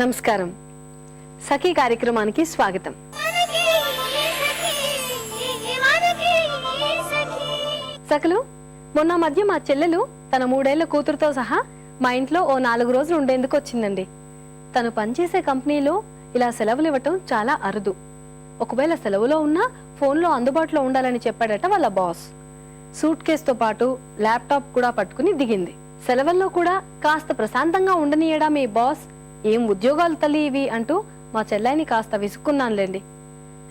నమస్కారం. సఖీ కార్యక్రమానికి స్వాగతం. సకలు మొన్న మధ్య మా చెల్లెలు తన మూడేళ్ళ కూతురుతో సహా మా ఇంట్లో ఓ నాలుగు రోజులు ఉండేందుకు వచ్చిందండి. తను పనిచేసే కంపెనీలో ఇలా సెలవులు ఇవ్వటం చాలా అరుదు. ఒకవేళ సెలవులో ఉన్నా ఫోన్లో అందుబాటులో ఉండాలని చెప్పాడట వాళ్ళ బాస్. సూట్ కేసుతో పాటు ల్యాప్టాప్ కూడా పట్టుకుని దిగింది. సెలవుల్లో కూడా కాస్త ప్రశాంతంగా ఉండనీయడా మీ బాస్? ఏం ఉద్యోగాలు తల్లి ఇవి అంటూ మా చెల్లాయిని కాస్త విసుక్కున్నానులేండి.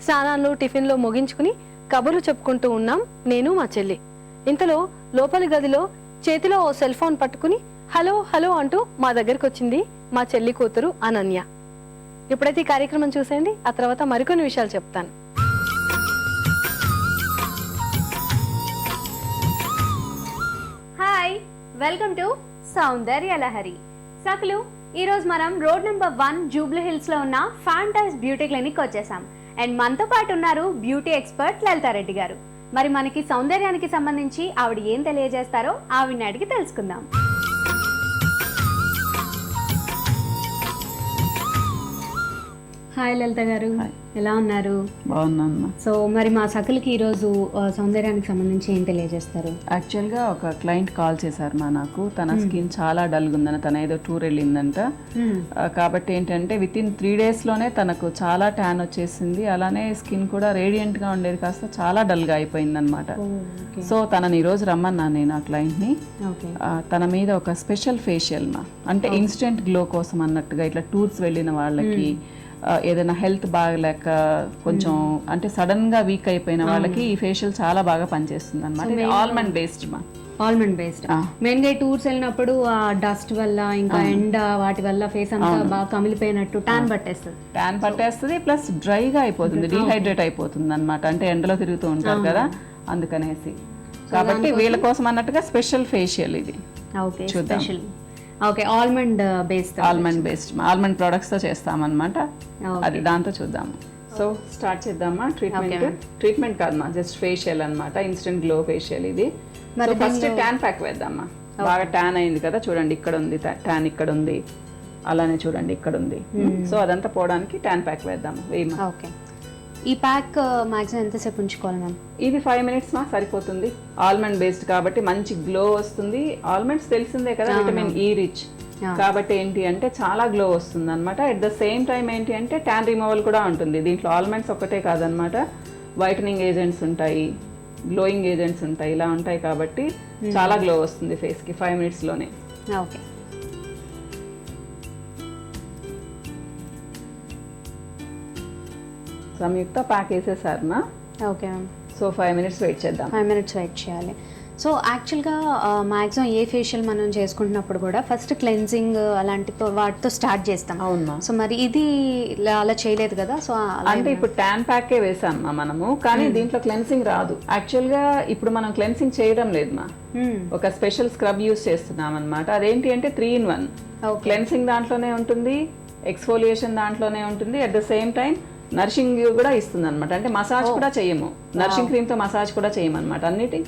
స్నానాలు టిఫిన్లో ముగించుకుని కబుర్లు చెప్పుకుంటూ ఉన్నాం నేను మా చెల్లి. ఇంతలో లోపలి గదిలో చేతిలో ఓ సెల్ ఫోన్ పట్టుకుని హలో హలో అంటూ మా దగ్గరికి వచ్చింది మా చెల్లి కూతురు అనన్య. ఇప్పుడైతే ఈ కార్యక్రమం చూసేయండి ఆ తర్వాత మరికొన్ని విషయాలు చెప్తాను. Hi welcome to Soundarya Lahari. సకులు ఈరోజు మనం రోడ్ నెంబర్ వన్ జూబ్లీ హిల్స్లో ఉన్న ఫ్యాంటైజ్ బ్యూటీ క్లినిక్ వచ్చేసాం. అండ్ మనతో పాటు ఉన్నారు బ్యూటీ ఎక్స్పర్ట్ లలితారెడ్డి గారు. మరి మనకి సౌందర్యానికి సంబంధించి ఆవిడ ఏం తెలియజేస్తారో ఆవిడని అడిగి తెలుసుకుందాం. హాయ్ లలిత గారు. ఎలా ఉన్నారు? బాగున్నాను సో మరి మా సకులకి ఈరోజు సౌందర్యానికి సంబంధించి ఏం తెలియజేస్తారు? యాక్చువల్గా ఒక క్లయింట్ కాల్ చేశారు మా నాకు. తన స్కిన్ చాలా డల్గా ఉందని తన ఏదో టూర్ వెళ్ళిందంట. ఆ, కాబట్టి ఏంటంటే విత్ ఇన్ త్రీ డేస్లోనే తనకు చాలా ట్యాన్ వచ్చేసింది. అలానే స్కిన్ కూడా రేడియంట్గా ఉండేది కాస్త చాలా డల్గా అయిపోయింది అనమాట సో తనని ఈరోజు రమ్మన్నా నేను ఆ క్లయింట్ని తన మీద ఒక స్పెషల్ ఫేషియల్ మా అంటే ఇన్స్టెంట్ గ్లో కోసం అన్నట్టుగా ఇట్లా టూర్స్ వెళ్ళిన వాళ్ళకి ఆ, ఏదైనా హెల్త్ బాగలేక కొంచెం అంటే సడన్గా వీక్ అయిపోయిన వాళ్ళకి ఈ ఫేషియల్ చాలా బాగా పనిచేస్తుంది అనమాట ఆల్మండ్ బేస్డ్ మా. Almond based. మెయిన్గా టూర్స్ వెళ్ళినప్పుడు ఆ డస్ట్ వల్ల ఇంకా ఎండ వాటి వల్ల ఫేస్ అంతా బాగా కమిలిపోయినట్టు టాన్ పట్టేస్తుంది. ట్యాన్ పట్టేస్తుంది ప్లస్ డ్రైగా అయిపోతుంది డీహైడ్రేట్ అయిపోతుంది అనమాట అంటే ఎండలో తిరుగుతూ ఉంటారు కదా అందుకనేసి. కాబట్టి వీళ్ళ కోసం అన్నట్టుగా స్పెషల్ ఫేషియల్ ఇది. Okay special. Okay almond based. Almond based almond ప్రొడక్ట్స్తో చేస్తామన్నమాట. అది దాంతో చూద్దాము. సో స్టార్ట్ చేద్దామా? ట్రీట్మెంట్? ట్రీట్మెంట్ కాదమ్మా జస్ట్ ఫేషియల్ అన్నమాట ఇన్స్టెంట్ గ్లో ఫేషియల్ ఇది. మరి ఫస్ట్ ట్యాన్ ప్యాక్ వేద్దామా? బాగా ట్యాన్ అయింది కదా చూడండి ఇక్కడ ఉంది ట్యాన్ ఇక్కడ ఉంది. అలానే చూడండి ఇక్కడ ఉంది. సో అదంతా పోవడానికి ట్యాన్ ప్యాక్ వేద్దాము. వేయమా ఓకే. ఈ ప్యాక్ మాక్సిమం ఎంతసేపు ఉంచుకోవాలి మ్యామ్ ఇది ఫైవ్ మినిట్స్ మా సరిపోతుంది. ఆల్మండ్ బేస్డ్ కాబట్టి మంచి గ్లో వస్తుంది. ఆల్మండ్స్ తెలిసిందే కదా విటమిన్ ఈ రిచ్ కాబట్టి ఏంటి అంటే చాలా గ్లో వస్తుంది అనమాట ఎట్ ద సేమ్ టైం ఏంటి అంటే ట్యాన్ రిమూవల్ కూడా ఉంటుంది. దీంట్లో ఆల్మండ్స్ ఒక్కటే కాదనమాట వైటనింగ్ ఏజెంట్స్ ఉంటాయి. గ్లోయింగ్ ఏజెంట్స్ ఉంటాయి. ఇలా ఉంటాయి కాబట్టి చాలా గ్లో వస్తుంది ఫేస్కి ఫైవ్ మినిట్స్లోనే. ఓకే సంయుక్త pack వేసేసారనా okay so five minutes wait చేద్దాం. ఫైవ్ మినిట్స్ వెయిట్ చేయాలి. సో యాక్చువల్గా మ్యాక్సిమం ఏ ఫేషియల్ మనం చేసుకుంటున్నప్పుడు కూడా ఫస్ట్ క్లెన్జింగ్ అలాంటి వాటితో స్టార్ట్ చేస్తాం. అవునా సో మరి ఇది అలా చేయలేదు కదా సో అంటే ఇప్పుడు ట్యాన్ ప్యాకే వేసాం మా మనము కానీ దీంట్లో క్లెన్సింగ్ రాదు. యాక్చువల్గా ఇప్పుడు మనం క్లెన్సింగ్ చేయడం లేదు మా. Hmm. ఒక స్పెషల్ స్క్రబ్ యూస్ చేస్తున్నాం అనమాట అదేంటి అంటే త్రీ ఇన్ వన్. క్లెన్సింగ్ దాంట్లోనే ఉంటుంది ఎక్స్ఫోలియేషన్ దాంట్లోనే ఉంటుంది at the same time nourishing కూడా ఇస్తుంది అనమాట అంటే మసాజ్ కూడా చేయము. నర్షింగ్ క్రీమ్తో మసాజ్ కూడా చేయమన్నమాట. అన్నిటి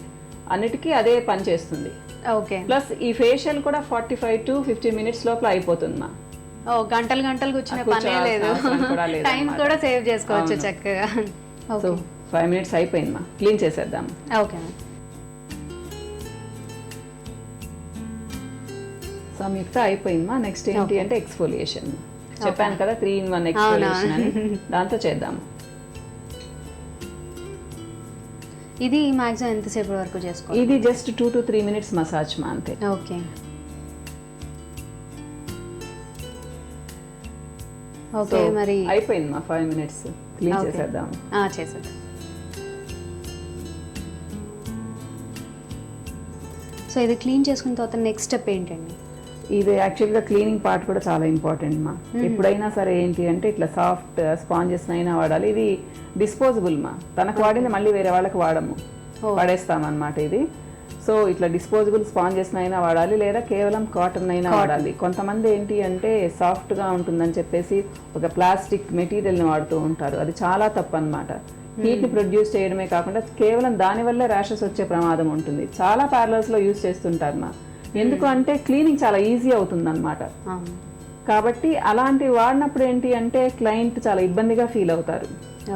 అన్నిటికీ అదే పని చేస్తుంది. ఓకే. ప్లస్ ఈ ఫేషియల్ కూడా forty five to fifty minutes లోపల అయిపోతుంది మా ఓ గంటలు గంటలు కూర్చునే పనే లేదు. టైం. కూడా సేవ్ చేసుకోవచ్చు. చక్కగా. సో ఫైవ్ మినిట్స్ అయిపోయింది మా క్లీన్ చేసేద్దాం. ఓకే సంయుక్త అయిపోయిందమ్మా. నెక్స్ట్ ఏంటి అంటే ఎక్స్ఫోలియేషన్. చెప్పాను కదా త్రీ ఇన్ వన్ ఎక్స్ఫోలియేషన్ అని. దాంతో చేద్దాము ఇది మాక్సిమం ఎంతసేపు వరకు చేసుకోవాలి? ఇది just two to three minutes massage మా అంతే. ఓకే. ఓకే మరి అయిపోయింది మా ఫైవ్ మినిట్స్ క్లీన్. చేసేద్దాం. చేసేద్దాం. సో ఇది క్లీన్ చేసుకున్న తర్వాత నెక్స్ట్ స్టెప్ ఏంటండి? ఇది యాక్చువల్గా క్లీనింగ్ పార్ట్ కూడా చాలా ఇంపార్టెంట్ మా. ఎప్పుడైనా సరే ఏంటి అంటే ఇట్లా సాఫ్ట్ స్పాంజెస్ అయినా వాడాలి. ఇది డిస్పోజబుల్ మా. తనకు వాడింది మళ్ళీ వేరే వాళ్ళకి వాడము. పడేస్తాం అన్నమాట ఇది. సో ఇట్లా డిస్పోజబుల్ స్పాంజెస్ అయినా వాడాలి లేదా కేవలం కాటన్ అయినా వాడాలి. కొంతమంది ఏంటి అంటే సాఫ్ట్గా ఉంటుందని చెప్పేసి ఒక ప్లాస్టిక్ మెటీరియల్ని వాడుతూ ఉంటారు. అది చాలా తప్పు అనమాట హీట్ని ప్రొడ్యూస్ చేయడమే కాకుండా కేవలం దాని వల్లే ర్యాషెస్ వచ్చే ప్రమాదం ఉంటుంది. చాలా పార్లర్స్లో యూస్ చేస్తుంటారు మా. ఎందుకు అంటే క్లీనింగ్ చాలా ఈజీ అవుతుంది అనమాట. కాబట్టి అలాంటివి వాడినప్పుడు ఏంటి అంటే క్లయింట్ చాలా ఇబ్బందిగా ఫీల్ అవుతారు.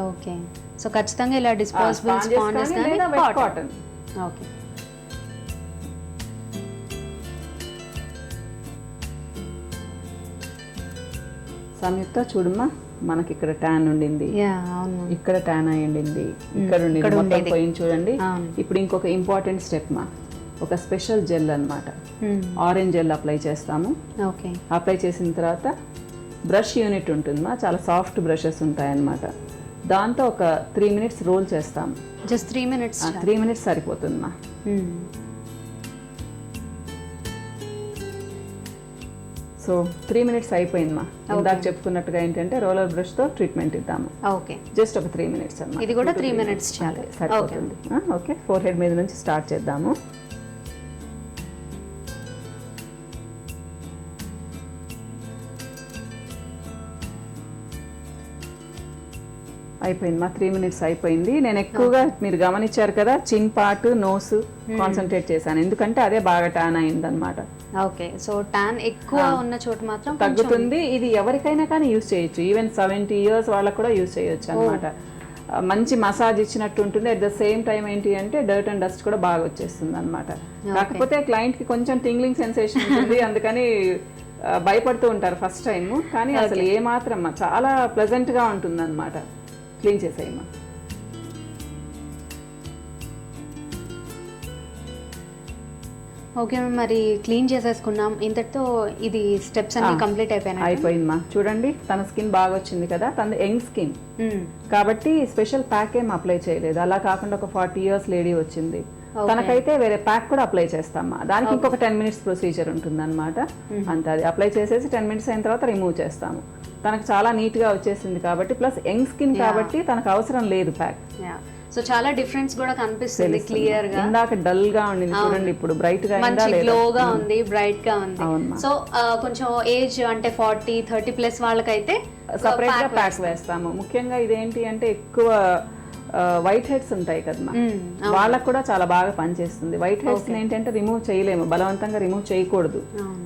ఓకే. సో ఖచ్చితంగా ఇలా disposable sponges cotton. Okay. Samyuktha చూడమ్మా మనకి ఇక్కడ ట్యాన్ ఉండింది. ఇక్కడ ట్యాన్ అయి ఉండింది ఇక్కడ ఉండింది. మొత్తం. పోయింది చూడండి. ఇప్పుడు ఇంకొక ఇంపార్టెంట్ స్టెప్ మా. ఒక స్పెషల్ జెల్ అన్నమాట. ఆరెంజ్ జెల్ అప్లై చేస్తాము. ఓకే. అప్లై చేసిన తర్వాత బ్రష్ యూనిట్ ఉంటుందమ్మా చాలా సాఫ్ట్ బ్రషెస్ ఉంటాయన్నమాట. దాంతో ఒక త్రీ మినిట్స్ రోల్ చేస్తాము just three minutes three minutes సరిపోతుందమ్మా so three minutes అయిపోయిందమ్మా ఇందాక చెప్పుకున్నట్టుగా ఏంటంటే రోలర్ బ్రష్తో ట్రీట్మెంట్ ఇద్దాము. ఓకే జస్ట్ ఒక త్రీ మినిట్స్ అన్నమాట. ఇది కూడా త్రీ మినిట్స్ చాలు. సరిపోతుంది. ఓకే. ఫోర్ హెడ్ మీద నుంచి స్టార్ట్ చేద్దాము. అయిపోయింది. మా త్రీ మినిట్స్ అయిపోయింది. నేను ఎక్కువగా మీరు గమనించారు కదా చిన్ పార్ట్ నోస్ కాన్సన్ట్రేట్ చేశాను. ఎందుకంటే అదే బాగా టాన్ అయింది అనమాట ఓకే. సో టాన్ ఎక్కువ ఉన్న చోటు మాత్రం తగ్గుతుంది. ఇది ఎవరికైనా కానీ యూస్ చేయొచ్చు. ఈవెన్ సెవెంటీ ఇయర్స్ వాళ్ళకు కూడా యూస్ చేయొచ్చు అనమాట మంచి మసాజ్ ఇచ్చినట్టు ఉంటుంది. అట్ ద సేమ్ టైం ఏంటి అంటే డర్ట్ అండ్ డస్ట్ కూడా బాగా వచ్చేస్తుంది అనమాట కాకపోతే క్లయింట్కి కొంచెం టింగ్లింగ్ సెన్సేషన్ ఉంటుంది. అందుకని భయపడుతూ ఉంటారు ఫస్ట్ టైం కానీ అసలు ఏ మాత్రం చాలా ప్లెజెంట్గా ఉంటుంది అనమాట క్లీన్ చేసేయమ్మా. ఓకే మరి క్లీన్ చేసేసుకున్నాం. ఇంతటితో ఇది స్టెప్స్ అన్ని కంప్లీట్ అయిపోయినాయి అయిపోయిందమ్మా. చూడండి తన స్కిన్ బాగా వచ్చింది కదా తన యంగ్ స్కిన్. కాబట్టి స్పెషల్ ప్యాక్ ఏం అప్లై చేయలేదు. అలా కాకుండా ఒక ఫార్టీ ఇయర్స్ లేడీ వచ్చింది. తనకైతే వేరే ప్యాక్ కూడా అప్లై చేస్తామా దానికి ఇంకొక టెన్ మినిట్స్ ప్రొసీజర్ ఉంటుంది అనమాట అంతే అది అప్లై చేసేసి టెన్ మినిట్స్ అయిన తర్వాత రిమూవ్ చేస్తాము. తనకు చాలా నీట్గా వచ్చేసింది కాబట్టి ప్లస్ యంగ్ స్కిన్ కాబట్టి తనకు అవసరం లేదు ప్యాక్. సో చాలా డిఫరెన్స్ కూడా కనిపిస్తుంది క్లియర్గా ఇందాక డల్గా ఉండింది చూడండి ఇప్పుడు బ్రైట్గా మంచి గ్లో గా ఉంది బ్రైట్గా ఉంది. సో కొంచెం ఏజ్ అంటే ఫార్టీ థర్టీ ప్లస్ వాళ్ళకైతే సపరేట్గా ప్యాక్ వేస్తాము. ముఖ్యంగా ఇదేంటి అంటే ఎక్కువ వైట్ హెడ్స్ ఉంటాయి కదమ్మా. వాళ్ళకు కూడా చాలా బాగా పనిచేస్తుంది. వైట్ హెడ్స్ ఏంటంటే రిమూవ్ చేయలేము బలవంతంగా రిమూవ్ చేయకూడదు.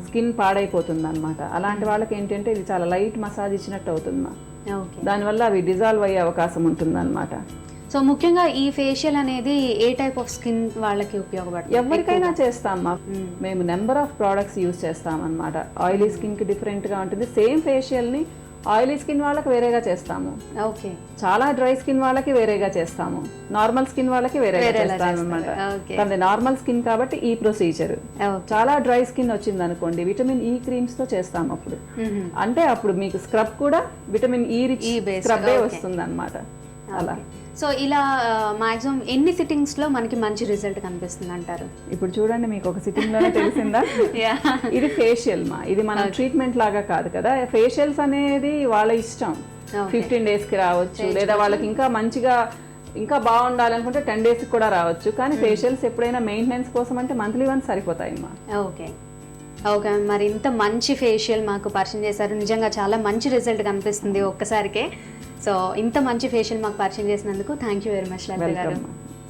స్కిన్ పాడైపోతుంది అనమాట అలాంటి వాళ్ళకి ఏంటంటే ఇది చాలా లైట్ మసాజ్ ఇచ్చినట్టు అవుతుందమ్మా. ఓకే. దానివల్ల అవి డిజాల్వ్ అయ్యే అవకాశం ఉంటుంది అనమాట సో ముఖ్యంగా ఈ ఫేషియల్ అనేది ఏ టైప్ ఆఫ్ స్కిన్ వాళ్ళకి ఉపయోగపడుతుంది? ఎవరికైనా చేస్తామా? మేము. నెంబర్ ఆఫ్ ప్రోడక్ట్స్ యూజ్ చేస్తాం అనమాట ఆయిలీ స్కిన్కి డిఫరెంట్గా ఉంటుంది. సేమ్ ఫేషియల్ని ఆయిలీ స్కిన్ వాళ్ళకి వేరేగా చేస్తాము. ఓకే. చాలా డ్రై స్కిన్ వాళ్ళకి వేరేగా చేస్తాము. నార్మల్ స్కిన్ వాళ్ళకి వేరేగా చేస్తాము అనమాట తనది నార్మల్ స్కిన్ కాబట్టి ఈ ప్రొసీజర్. చాలా డ్రై స్కిన్ వచ్చింది అనుకోండి విటమిన్ ఈ క్రీమ్స్తో చేస్తాం అప్పుడు. అంటే అప్పుడు మీకు స్క్రబ్ కూడా విటమిన్ ఈ రిచ్ స్క్రబ్ వస్తుంది అనమాట అలా. సో ఇలా మాక్సిమం ఎన్ని సిట్టింగ్స్లో మనకి మంచి రిజల్ట్ కనిపిస్తుంది అంటారు ఇప్పుడు చూడండి మీకు ఒక సిట్టింగ్లోనే తెలిసిందా ఇది ఫేషియల్ మా. ఇది మన ట్రీట్మెంట్ లాగా కాదు కదా. ఫేషియల్స్ అనేది వాళ్ళ ఇష్టం. ఫిఫ్టీన్ డేస్కి రావచ్చు లేదా వాళ్ళకి ఇంకా మంచిగా ఇంకా బాగుండాలనుకుంటే టెన్ డేస్కి కూడా రావచ్చు. కానీ ఫేషియల్స్ ఎప్పుడైనా మెయింటెనెన్స్ కోసం అంటే మంత్లీ వన్స్ సరిపోతాయమ్మా ఓకే ఓకే మరి ఇంత మంచి ఫేషియల్ మాకు పరిచయం చేశారు. నిజంగా చాలా మంచి రిజల్ట్ కనిపిస్తుంది ఒక్కసారికే. సో ఇంత మంచి ఫేషియల్ మాకు పరిచయం చేసినందుకు thank you very much Lalitha garu.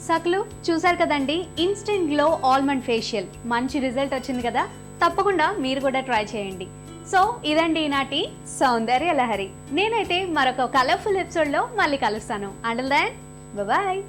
సక్లు చూసారు కదండి ఇన్స్టెంట్ గ్లో ఆల్మండ్ ఫేషియల్ మంచి రిజల్ట్ వచ్చింది కదా? తప్పకుండా మీరు కూడా ట్రై చేయండి. సో ఇదండి ఈనాటి సౌందర్య లహరి. నేనైతే మరొక కలర్ఫుల్ ఎపిసోడ్లో మళ్ళీ కలుస్తాను. అండల్ దాన్ బాయ్